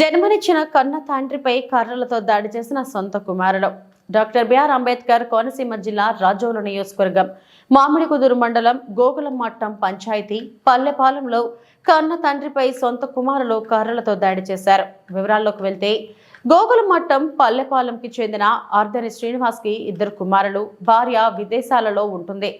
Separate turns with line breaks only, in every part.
జన్మనిచ్చిన కన్న తండ్రిపై కర్రలతో దాడి చేసిన సొంత కుమారుడు. డాక్టర్ బిఆర్ అంబేద్కర్ కోనసీమ జిల్లా రాజోలు నియోజకవర్గం మామిడికుదురు మండలం గోకులమట్టం పంచాయతీ పల్లెపాలెంలో కన్న తండ్రిపై సొంత కుమారులు కర్రలతో దాడి చేశారు. వివరాల్లోకి వెళ్తే గోకులమట్టం పల్లెపాలెంకి చెందిన ఆర్ధని శ్రీనివాస్కి ఇద్దరు కుమారులు భార్య విదేశాలలో ఉంటుంది.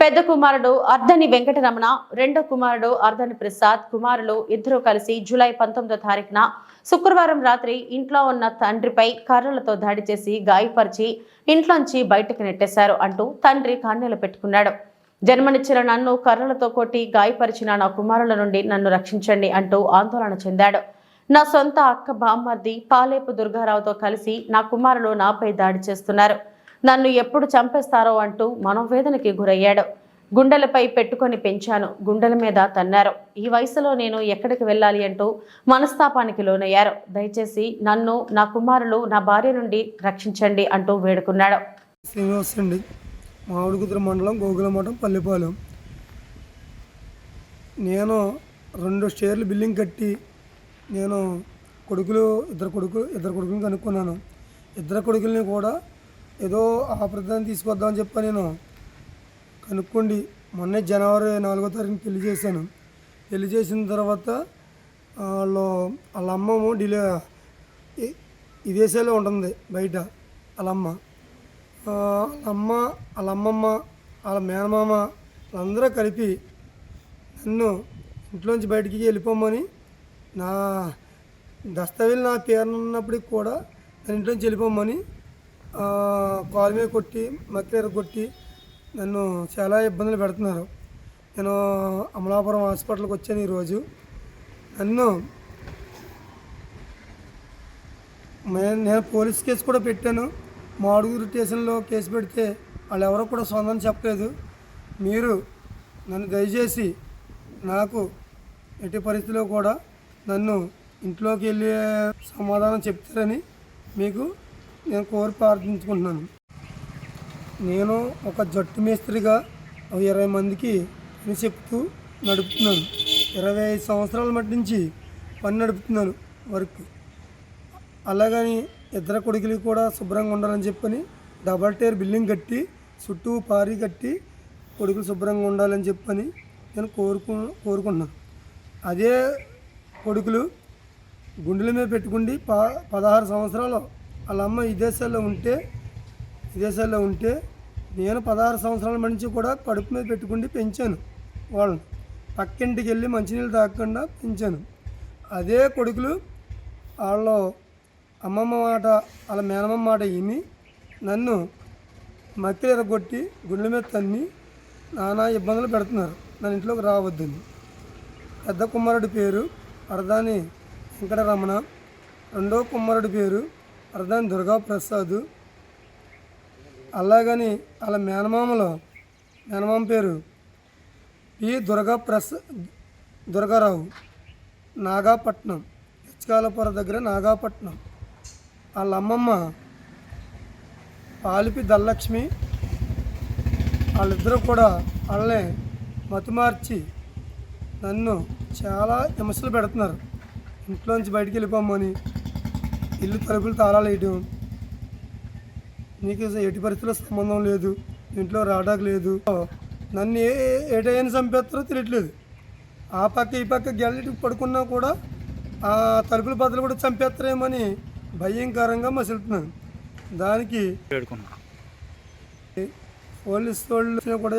పెద్ద కుమారుడు అర్ధని వెంకటరమణ రెండో కుమారుడు అర్ధని ప్రసాద్ కుమారులు ఇద్దరు కలిసి జూలై పంతొమ్మిదో తారీఖున శుక్రవారం రాత్రి ఇంట్లో ఉన్న తండ్రిపై కర్రలతో దాడి చేసి గాయపరిచి ఇంట్లోంచి బయటకు నెట్టేశారు అంటూ తండ్రి కన్నీలు పెట్టుకున్నాడు. జన్మనిచ్చిన నన్ను కర్రలతో కొట్టి గాయపరిచిన నా కుమారుల నుండి నన్ను రక్షించండి అంటూ ఆందోళన చెందాడు. నా సొంత అక్క బామ్మర్ది పాలేపు దుర్గారావుతో కలిసి నా కుమారులు నాపై దాడి చేస్తున్నారు. నన్ను ఎప్పుడు చంపేస్తారో అంటూ మనోవేదనకి గురయ్యాడు. గుండెలపై పెట్టుకొని పెంచాను. గుండెల మీద తన్నారు. ఈ వయసులో నేను ఎక్కడికి వెళ్ళాలి అంటూ మనస్తాపానికి లోనయ్యారు. దయచేసి నన్ను నా కుమారులు నా భార్య నుండి రక్షించండి అంటూ వేడుకున్నాడు.
శ్రీనివాస్ అండి మామిడికుదురు మండలం గోగులమఠం పల్లెపాలెం. నేను రెండు షేర్లు బిల్డింగ్ కట్టి నేను కొడుకులు ఇద్దరు కొడుకులు ఇద్దరు కొడుకులను కనుక్కున్నాను. ఇద్దరు కొడుకుల్ని కూడా ఏదో ఆపరేషన్ తీసుకొద్దామని చెప్పి నేను. కనుక్కోండి. మొన్నే జనవరి నాలుగో తారీఖున పెళ్ళి చేశాను. పెళ్ళి చేసిన తర్వాత వాళ్ళు వాళ్ళ అమ్మము డిలే విదేశాల్లో ఉంటుంది బయట వాళ్ళ అమ్మ. వాళ్ళ అమ్మ వాళ్ళ అమ్మమ్మ వాళ్ళ మేనమామ వాళ్ళందరూ కలిపి నన్ను ఇంట్లోంచి బయటికి వెళ్ళిపోమని నా దస్తావేలు నా పేరు ఉన్నప్పటికి కూడా నన్ను ఇంట్లోంచి వెళ్ళిపోమని కాలు మీద కొట్టి మక్కేర కొట్టి నన్ను చాలా ఇబ్బందులు పెడుతున్నారు. నేను అమలాపురం హాస్పిటల్కి వచ్చాను ఈరోజు. నన్ను నేను పోలీస్ కేసు కూడా పెట్టాను. మాడుగురు స్టేషన్లో కేసు పెడితే వాళ్ళు ఎవరో కూడా సొంతం చెప్పలేదు. మీరు నన్ను దయచేసి నాకు ఎట్టి పరిస్థితిలో కూడా నన్ను ఇంట్లోకి వెళ్ళే సమాధానం చెప్తారని మీకు నేను కోరి ప్రార్థించుకుంటున్నాను. నేను ఒక జట్టు మేస్త్రిగా ఇరవై మందికి పని చెప్తూ నడుపుతున్నాను. ఇరవై ఐదు సంవత్సరాల మట్టి నుంచి పని నడుపుతున్నాను వర్క్. అలాగని ఇద్దరు కొడుకులు కూడా శుభ్రంగా ఉండాలని చెప్పని డబల్ టైర్ బిల్డింగ్ కట్టి చుట్టూ పారి కట్టి కొడుకులు శుభ్రంగా ఉండాలని చెప్పని నేను కోరుకు కోరుకుంటున్నాను. అదే కొడుకులు గుండెల మీద పెట్టుకుండి ప పదహారు సంవత్సరాలు వాళ్ళ అమ్మ విదేశాల్లో ఉంటే విదేశాల్లో ఉంటే నేను పదహారు సంవత్సరాల నుంచి కూడా కడుపు మీద పెట్టుకుండి పెంచాను వాళ్ళని. పక్కింటికి వెళ్ళి మంచినీళ్ళు తాగకుండా పెంచాను. అదే కొడుకులు వాళ్ళు అమ్మమ్మ మాట వాళ్ళ మేనమ్మ మాట విని నన్ను మక్కలు ఎరగొట్టి గుండెల మీద తన్ని నానా ఇబ్బందులు పెడుతున్నారు. నన్ను ఇంట్లోకి రావద్దని. పెద్ద కుమారుడి పేరు అర్ధాని వెంకటరమణ. రెండో కుమారుడి పేరు ప్రధాని దుర్గా ప్రసాద్. అలాగని వాళ్ళ మేనమామలో మేనమామ పేరు పి. దుర్గా దుర్గారావు నాగాపట్నం హెచ్కాలపుర దగ్గర నాగాపట్నం. వాళ్ళ అమ్మమ్మ పాలిపి దల్లక్ష్మి వాళ్ళిద్దరూ కూడా వాళ్ళని మతుమార్చి నన్ను చాలా విమర్శలు పెడుతున్నారు. ఇంట్లోంచి బయటికి వెళ్ళిపోమని ఇల్లు తలుపులు తాళాలు వేయడం నీకు ఎట్టి పరిస్థితుల్లో సంబంధం లేదు. ఇంట్లో రావడానికి లేదు. నన్ను ఏ ఏ టైం చంపేస్తారో తెలియట్లేదు. ఆ పక్క ఈ పక్క గెల్లటి పడుకున్నా కూడా ఆ తలుపుల బదులు కూడా చంపేస్తారేమని భయంకరంగా మసులుతున్నాను. దానికి పోలీసు వాళ్ళు కూడా